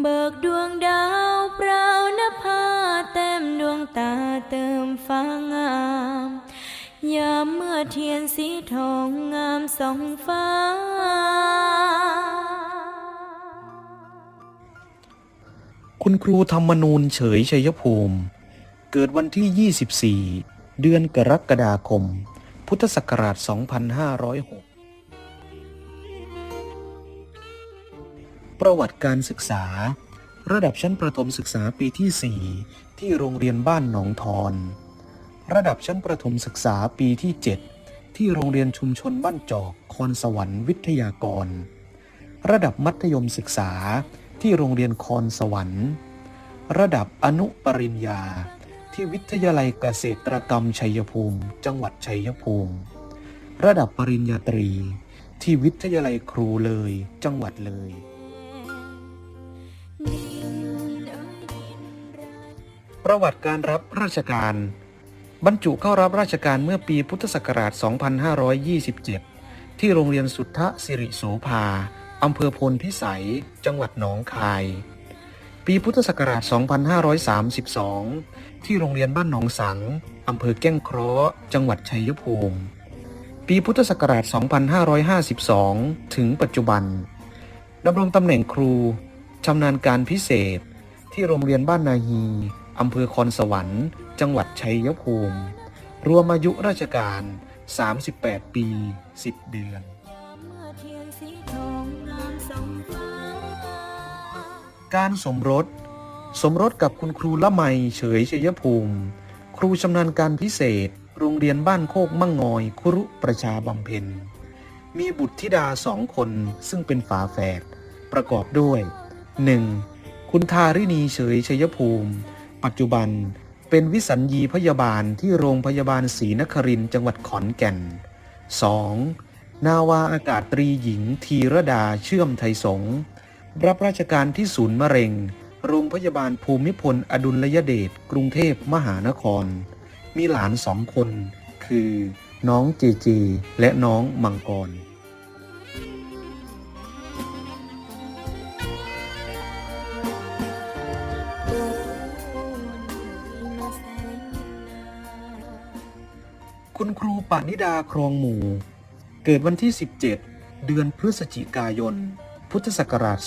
เบิกดวงดาวเปล่านภาเต็มดวงตาเติมฟ้างาม ยามเมื่อเทียนสีทองงามสองฟ้า คุณครูธรรมนูญเฉยชัยภูมิ เกิดวันที่ 24 เดือนกรกฎาคม พุทธศักราช 2506 ประวัติการศึกษา ระดับชั้นประถมศึกษาปีที่ 4 ที่โรงเรียนบ้านหนองทอน ระดับชั้นประถมศึกษาปีที่ 7 ที่โรงเรียนชุมชนบ้านจอกคอนสวรรค์วิทยากร ระดับมัธยมศึกษาที่โรงเรียนคอนสวรรค์ ระดับอนุปริญญา ที่วิทยาลัยเกษตรกรรมชัยภูมิ จังหวัดชัยภูมิ ระดับปริญญาตรีที่วิทยาลัยครูเลย จังหวัดเลย ประวัติการรับราชการ บรรจุเข้ารับราชการเมื่อปีพุทธศักราช 2527 ที่โรงเรียนสุทธสิริโสภา อำเภอพลพิสัย จังหวัดหนองคาย ปีพุทธศักราช 2532 ที่โรงเรียนบ้านหนองสัง อำเภอแก้งเคราะห์ จังหวัดชัยภูมิ ปีพุทธศักราช 2552 ถึงปัจจุบัน ดำรงตำแหน่งครูชำนาญการพิเศษ ที่โรงเรียนบ้านนาฮี อำเภอคอนสวรรค์ จังหวัดชัยภูมิ รวมอายุราชการ 38 ปี 10 เดือนเมื่อเทียนสีทองงามส่องฟ้าการสมรส สมรสกับคุณครูละไมเฉยชัยภูมิ ครูชำนาญการพิเศษ โรงเรียนบ้านโคกมั่งงอยคุรุประชาบำเพ็ญ มีบุตรธิดาสองคนซึ่งเป็นฝาแฝดประกอบด้วย 1. คุณทารินีเฉยชัยภูมิ ปัจจุบันเป็นวิสัญญีพยาบาลที่โรงพยาบาลศรีนครินทร์จังหวัดขอนแก่น 2. นาวาอากาศตรีหญิงธีรดาเชื่อมไทยสงรับราชการที่ศูนย์มะเร็ง โรงพยาบาลภูมิพลอดุลยเดชกรุงเทพมหานคร มีหลานสองคน คือ น้องเจเจและน้องมังกร คุณครูปานิดาครองหมู่ เกิดวันที่ 17 เดือนพฤศจิกายน พุทธศักราช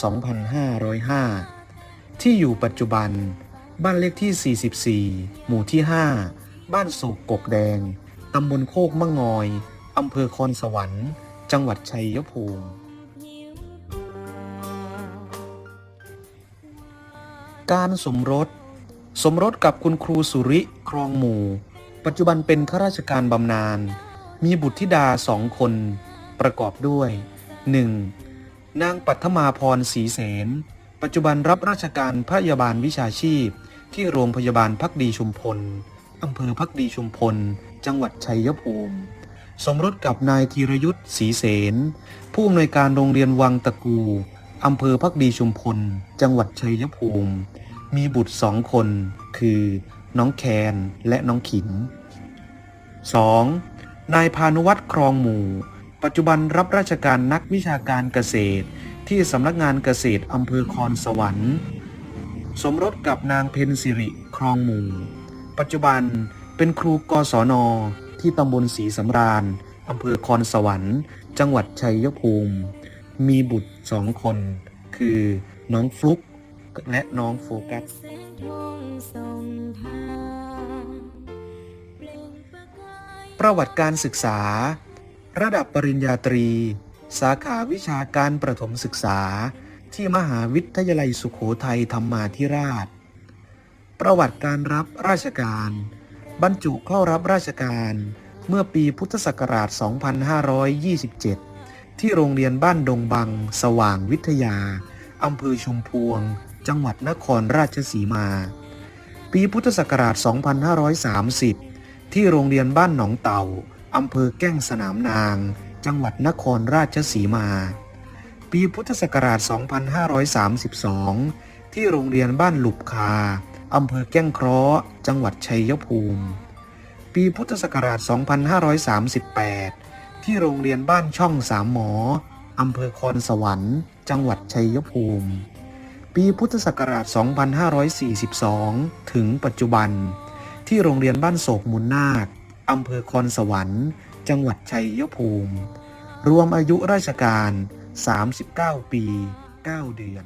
2505 ที่อยู่ปัจจุบัน บ้านเลขที่ 44 หมู่ที่ 5 บ้านโศกกกแดง ตำบลโคกมะงอย อำเภอคอนสวรรค์ จังหวัดชัยภูมิ การสมรส สมรสกับคุณครูสุริ ครองหมู่ ปัจจุบันเป็นข้าราชการบำนาญ มีบุตรธิดาสองคน ประกอบด้วย 1. นางปัทมาพรศรีเสน ปัจจุบันรับราชการพยาบาลวิชาชีพ ที่โรงพยาบาลพักดีชุมพล อำเภอพักดีชุมพล จังหวัดชัยภูมิ สมรสกับนายธีรยุทธ์ศรีเสน ผู้อำนวยการโรงเรียนวังตะกู อำเภอพักดีชุมพล จังหวัดชัยภูมิ มีบุตรสองคน คือ น้องแคนและน้องขิม 2. นายพานุวัตรครองหมู่ ปัจจุบันรับราชการนักวิชาการเกษตร ที่สำนักงานเกษตรอำเภอคอนสวรรค์ สมรสกับนางเพนสิริครองหมู่ ปัจจุบันเป็นครูกศน ที่ตำบลศรีสำราญอำเภอคอนสวรรค์ จังหวัดชัยภูมิ มีบุตรสองคน คือน้องฟลุกและน้องโฟกัส ประวัติการศึกษา ระดับปริญญาตรี สาขาวิชาการประถมศึกษา ที่มหาวิทยาลัยสุขโขทัยธรรมาธิราช ประวัติการรับราชการ บรรจุเข้ารับราชการ เมื่อปีพุทธศักราช 2527 ที่โรงเรียนบ้านดงบัง สว่างวิทยาอำเภอชุมพวง จังหวัดนครราชสีมา ปีพุทธศักราช 2530 ที่โรงเรียนบ้านหนองเต่าอำเภอแก้งสนามนาง จังหวัดนครราชสีมา ปีพุทธศักราช 2532 ที่โรงเรียนบ้านหลุบคาอำเภอแก้งเคราะห์จังหวัดชัยภูมิ ปีพุทธศักราช 2538 ที่โรงเรียนบ้านช่องสามหมออำเภอคอนสวรรค์ จังหวัดชัยภูมิปปีพุทธศักราช 2542 ถึงปัจจุบัน ที่โรงเรียนบ้านโศกมูลนาคอำเภอคอนสวรรค์ จังหวัดชัยภูมิ รวมอายุราชการ 39 ปี 9 เดือน